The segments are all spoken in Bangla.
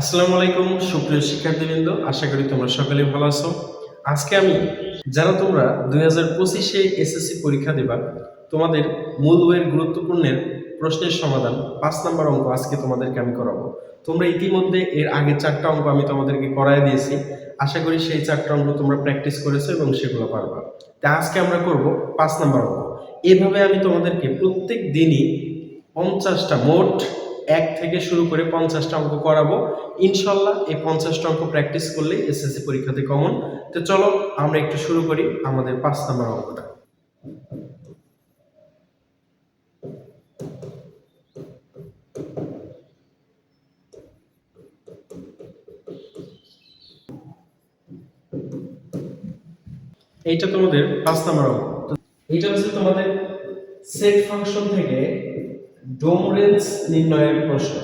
আসসালামু আলাইকুম, সুপ্রিয় শিক্ষার্থীবৃন্দ, আশা করি তোমরা সকলেই ভালো আছো। আজকে আমি, যারা তোমরা দুই হাজার পঁচিশে এসএসসি পরীক্ষা দেবা, তোমাদের মূল বইয়ের গুরুত্বপূর্ণের প্রশ্নের সমাধান পাঁচ নাম্বার অঙ্ক আজকে তোমাদেরকে আমি করাবো। তোমরা ইতিমধ্যে এর আগে চারটা অঙ্ক আমি তোমাদেরকে করায় দিয়েছি। আশা করি সেই চারটা অঙ্ক তোমরা প্র্যাকটিস করেছ এবং সেগুলো পারবা। তা আজকে আমরা করব পাঁচ নাম্বার অঙ্ক। এভাবে আমি তোমাদেরকে প্রত্যেক দিনই পঞ্চাশটা মোট এক থেকে শুরু করে পঞ্চাশটা অঙ্ক করাবো। ইনশাল্লাহ এই পঞ্চাশটা অঙ্ক প্র্যাকটিস করলে এসএসসি পরীক্ষাতে কমন তো চলো, আমরা একটু শুরু করি আমাদের পাঁচ নাম্বার অঙ্কটা। এইটা তোমাদের পাঁচ নাম্বার অঙ্ক। এইটা হচ্ছে তোমাদের সেট ফাংশন থেকে ডোম রেঞ্জ নির্ণয়ের প্রশ্ন।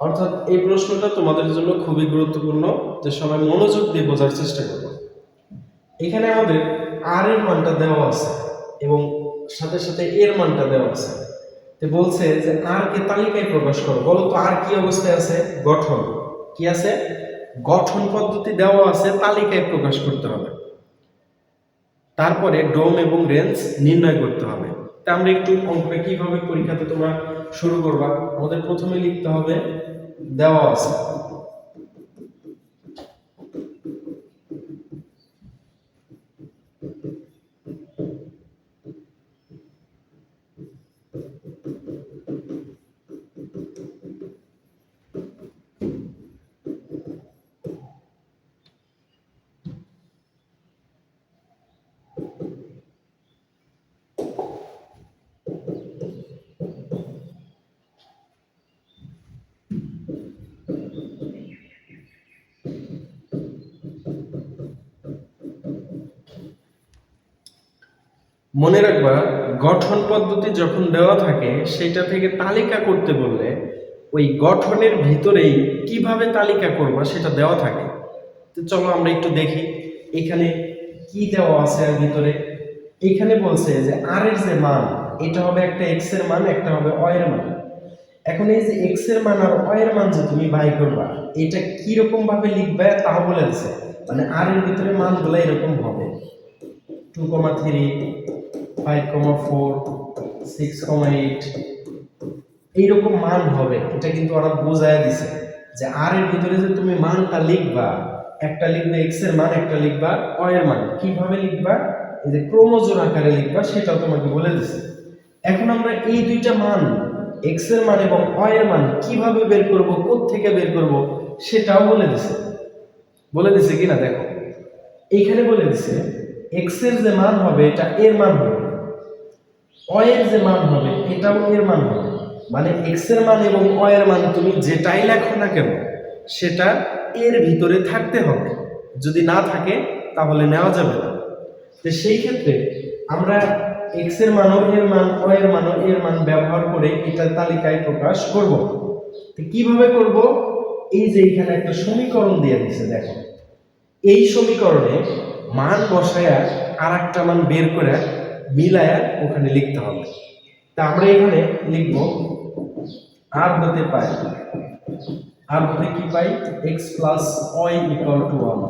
অর্থাৎ এই প্রশ্নটা তোমাদের জন্য খুবই গুরুত্বপূর্ণ, যে সবাই মনোযোগ দিয়ে বোঝার চেষ্টা করব। এখানে আমাদের আর এর মানটা দেওয়া আছে এবং সাথে সাথে এর মানটা দেওয়া আছে। তো বলছে যে আর কে তালিকায় প্রকাশ করো। বলো তো আর কি অবস্থায় আছে? গঠন। কি আছে? গঠন পদ্ধতি দেওয়া আছে, তালিকায় প্রকাশ করতে হবে। তারপরে ডোম এবং রেঞ্জ নির্ণয় করতে হবে। তা আমরা একটু অঙ্কটা কীভাবে পরীক্ষাতে তোমরা শুরু করবা? আমাদের প্রথমে লিখতে হবে দেওয়া আছে। মনে রাখবা, গঠন পদ্ধতি যখন দেওয়া থাকে, সেটা থেকে তালিকা করতে বললে ওই গঠনের ভিতরেই কীভাবে তালিকা করবা সেটা দেওয়া থাকে। তো চলো আমরা একটু দেখি, এখানে কি দেওয়া আছে এর ভিতরে? এখানে বলছে যে আর এর যে মান, এটা হবে একটা এক্সের মান, একটা হবে অ এর মান। এখন এই যে এক্সের মান আর অ এর মান যে তুমি বাই করবা, এটা কি রকম ভাবে লিখবে তাও বলে দিছে। মানে আর এর ভিতরে মানগুলো এরকম হবে। টু কমা থ্রি এইরকম মান হবে। এটা কিন্তু ওরা বোঝায় দিছে যে আর এর ভিতরে যে তুমি মানটা লিখবা, একটা লিখবে এক্সের মান, একটা লিখবা মান। কীভাবে লিখবা? এই যে ক্রোমোজোম আকারে লিখবা, সেটাও তোমাকে বলে দিছে। এখন আমরা এই দুইটা মান এক্সের মান এবং অ এর মান কীভাবে বের করব থেকে বের করব, সেটাও বলে দিছে। বলে দিছে কিনা দেখো। এইখানে বলে দিছে এক্সের যে মান হবে, এটা এর মান হবে। অ এর যে মান হবে এটাও এর মান হবে। মানে এক্সের মান এবং অ এর মান তুমি যেটাই লেখো না কেন, সেটা এর ভিতরে থাকতে হবে। যদি না থাকে, তাহলে নেওয়া যাবে না। তো সেই ক্ষেত্রে আমরা এক্সের মানও এর মান অ এর মানও এর মান ব্যবহার করে এটা তালিকায় প্রকাশ করব। তো কীভাবে করব? এই যে এখানে একটা সমীকরণ দিয়ে দিছে দেখো। এই সমীকরণে মান বসায়া আর একটা মান বের করে মিলায়া ওখানে লিখতে হবে। তা আমরা এখানে লিখব আর হতে পাই। আর হতে কি পাই? X plus Y equal to one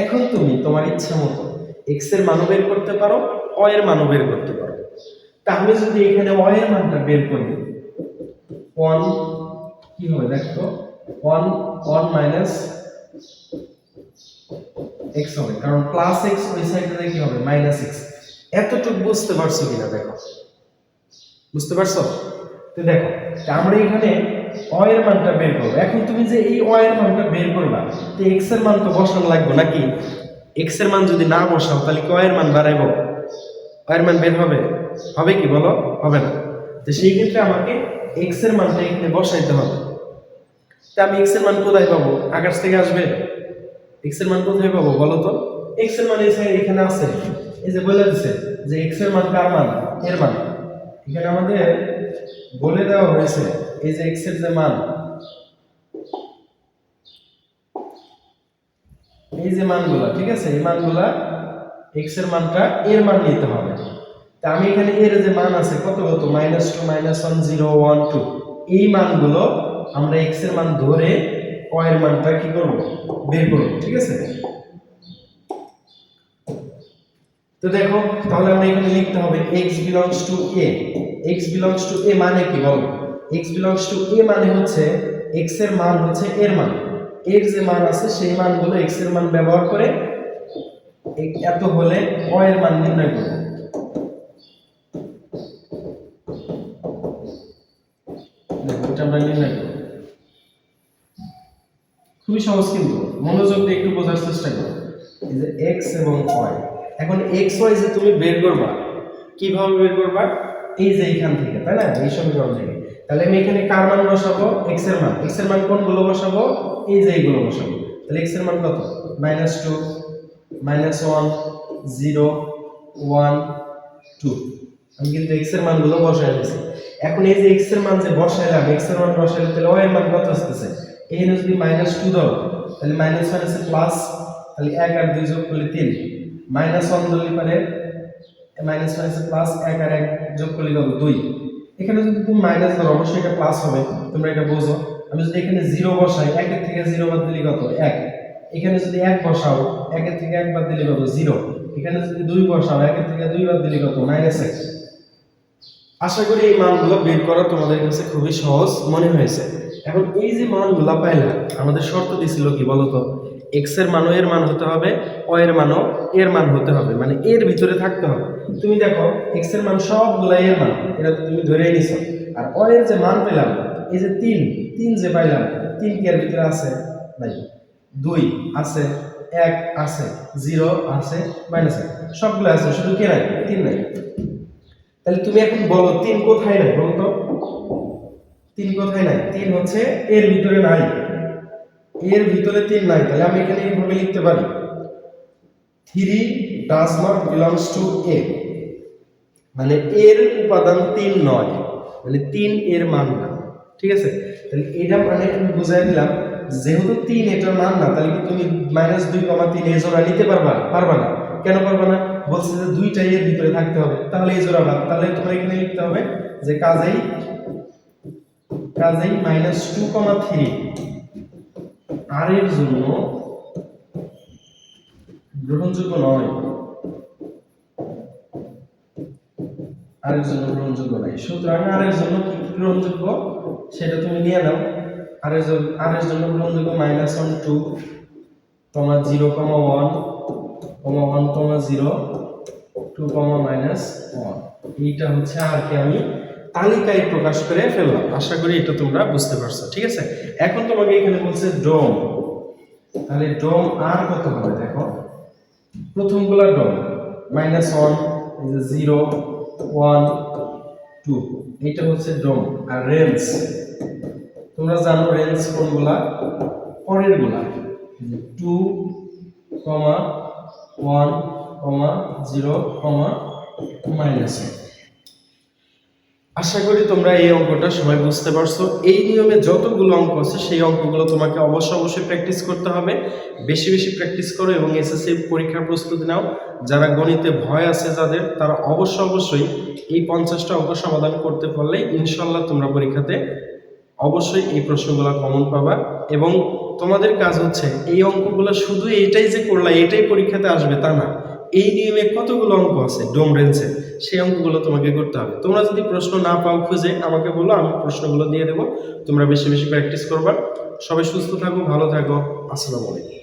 এখন তুমি তোমার ইচ্ছা মতো এক্সের মানও বের করতে পারো অ এর মানও বের করতে পারো। তা আমি যদি এখানে অ এর মানটা বের করি ওয়ান কি হবে দেখো ওয়ান ওয়ান মাইনাস এক্স হবে। কারণ প্লাস এক্স ওই সাইডে কি হবে? মাইনাস এক্স এতটুকু বুঝতে পারছ কিনা দেখো। বুঝতে পারছ? তো দেখো আমরা এখানে অ এর মানটা বের করব। এখন তুমি যে এই অ এর মানটা বের করবা, তো এক্সের মান তো বসানো লাগবে নাকি? এক্সের মান যদি না বসাও, তাহলে কি অ এর মান বাড়াইবো? অ এর মান বের হবে? হবে কি বলো? হবে না। তো সেই ক্ষেত্রে আমাকে এক্সের মানটা এখানে বসাইতে হবে। তা আমি এক্সের মান কোথায় পাবো? আকাশ থেকে আসবে। এক্সের মান কোথায় পাবো বলো তো? এক্সের মান এখানে আছে। এই যে বলে দিছে যে এক্সের মান কার মান? এর মান। এখানে আমাদের বলে দেওয়া হয়েছে, এই যে এক্সের যে মান, এই যে মানগুলা, ঠিক আছে? এই মানগুলা এক্সের মানটা এর মান নিতে হবে। তা আমি এখানে এর যে মান আছে, কত কত minus two minus one zero one two এই মানগুলো আমরা এক্সের মান ধরে এর মানটা কি করব? বের করব, ঠিক আছে? তো দেখো, তাহলে আমরা এখানে লিখতে হবে x belongs to a x belongs to a মানে কি বল? x belongs to a মানে হচ্ছে x এর মান হচ্ছে এর মান। এর যে মান আছে, সেই মানগুলো x এর মান ব্যবহার করে এ- এত হলে y এর মান নির্ণয় করব। আমরা খুবই সহজ কিন্তু, মনোযোগ দিয়ে একটু বোঝার চেষ্টা করো। যে x এবং y এখন এক্স y যে তুমি বের করবা। কীভাবে বের করবা? এই যে এইখান থেকে, তাই না? এই সমীকরণ থেকে তাহলে আমি এখানে কার মান বসাবো? এক্সের মান। x এর মান কোনগুলো বসাবো? এই যে এইগুলো বসাবো। তাহলে x এর মান কত? Minus two minus one zero one two আমি কিন্তু x এর মানগুলো বসাই দিয়েছি এখন এই যে x এর মান যে বসাইলাম এক্সের মান বসাইলে তাহলে y এর মান কত আসতেছে? এখানে যদি মাইনাস টু দাও তাহলে মাইনাস মাইনাসে প্লাস তাহলে এক আর দুই যোগ করলে তিন। মাইনাস ওয়ান ধরলে পারে মাইনাস মাইনাসে প্লাস এক আর এক যোগ করলে কত দুই। এখানে যদি তুমি মাইনাস ধরো, অবশ্যই এটা প্লাস হবে। তোমরা এটা বোঝো। আমি যদি এখানে জিরো বসাই, একের থেকে জিরো বাদ দিলে কত? এক। এখানে যদি এক বসাও, একের থেকে এক বাদ দিলে কত? জিরো এখানে যদি দুই বসাও, একের থেকে দুই বাদ দিলে কত? মাইনাস এক। আশা করি এই মানগুলো বের করা তোমাদের কাছে খুবই সহজ মনে হয়েছে। এখন এই যে মানগুলো পাইলাম আমাদের শর্ত দিছিল কি বলতো? এক্সের মানও এর মান হতে হবে অ এর মানও এর মান হতে হবে মানে এর ভিতরে থাকতে হবে। তুমি দেখো এক্সের মান সবগুলা এর মান, এটা তো তুমি ধরেই নিছো। আর অ এর যে মান পেলাম, এই যে তিন তিন যে পাইলাম, তিন কি এর ভিতরে আছে? নাই, দুই আছে, এক আছে, জিরো আছে মাইনাস এক। সবগুলো আছে, শুধু কে নাই? তিন নাই। তাহলে তুমি এখন বলো, তিন কোথায় নাই বলো তো তিন কোথায় নাই? তিন হচ্ছে এর ভিতরে নাই। এর ভিতরে তিন নাই, তাহলে আমি এখানে এইভাবে লিখতে পারি। Three does not belongs to A মানে এর উপাদান তিন নয় মানে তিন এর মান না। ঠিক আছে? তাহলে এটা মানে আমি বুঝাই দিলাম, যেহেতু তিন এটার মান না, তাহলে কি তুমি মাইনাস দুই কমা তিন এই জোড়া নিতে পারবা? পারবা না। কেন পারবা না? বলছে যে দুইটাই এর ভিতরে থাকতে হবে। তাহলে এই জোড়া বাদ তাহলে তোমার এখানে লিখতে হবে যে কাজেই কাজেই মাইনাস টু কমা থ্রি আর এর জন্য গ্রহণযোগ্য নয়। আর এর জন্য গ্রহণযোগ্য নয় সুতরাং আর এর জন্য কি গ্রহণযোগ্য? সেটা তুমি নিয়ে নাও। আর এর জন্য আর এর জন্য গ্রহণযোগ্য minus one two comma zero comma one comma one comma zero two comma minus one এইটা হচ্ছে আর কি আমি তালিকায় প্রকাশ করে ফেললাম। আশা করি এটা তোমরা বুঝতে পারছ, ঠিক আছে? এখন তোমাকে এখানে বলছে ডোম। তাহলে ডোম আর কত হবে দেখো? প্রথমগুলা dom. Minus one zero, one, two. এইটা হচ্ছে ডোম আর রেঞ্জ। তোমরা জানো রেঞ্জ কোনগুলা? পরেরগুলা two, comma, one, comma, zero, comma, minus আশা করি তোমরা এই অঙ্কটা সবাই বুঝতে পারছ। এই নিয়মে যতগুলো অঙ্ক আছে, সেই অঙ্কগুলো তোমাকে অবশ্যই অবশ্যই প্র্যাকটিস করতে হবে। বেশি বেশি প্র্যাকটিস করো এবং এসএসসি পরীক্ষার প্রস্তুতি নাও। যারা গণিতে ভয় আছে যাদের, তারা অবশ্যই অবশ্যই এই পঞ্চাশটা অঙ্ক সমাধান করতে পারলে ইনশাল্লাহ তোমরা পরীক্ষাতে অবশ্যই এই প্রশ্নগুলো কমন পাবা। এবং তোমাদের কাজ হচ্ছে, এই অঙ্কগুলো শুধু এটাই যে করলা, এটাই পরীক্ষাতে আসবে তা না। এই নিয়মে কতগুলো অঙ্ক আছে? ডোম রেঞ্জের সেই অঙ্কগুলো তোমাকে করতে হবে। তোমরা যদি প্রশ্ন না পাও, খুঁজে আমাকে বলো, আমি প্রশ্নগুলো দিয়ে দেবো। তোমরা বেশি বেশি প্র্যাকটিস করবা। সবাই সুস্থ থাকো, ভালো থাকো। আসসালামু আলাইকুম।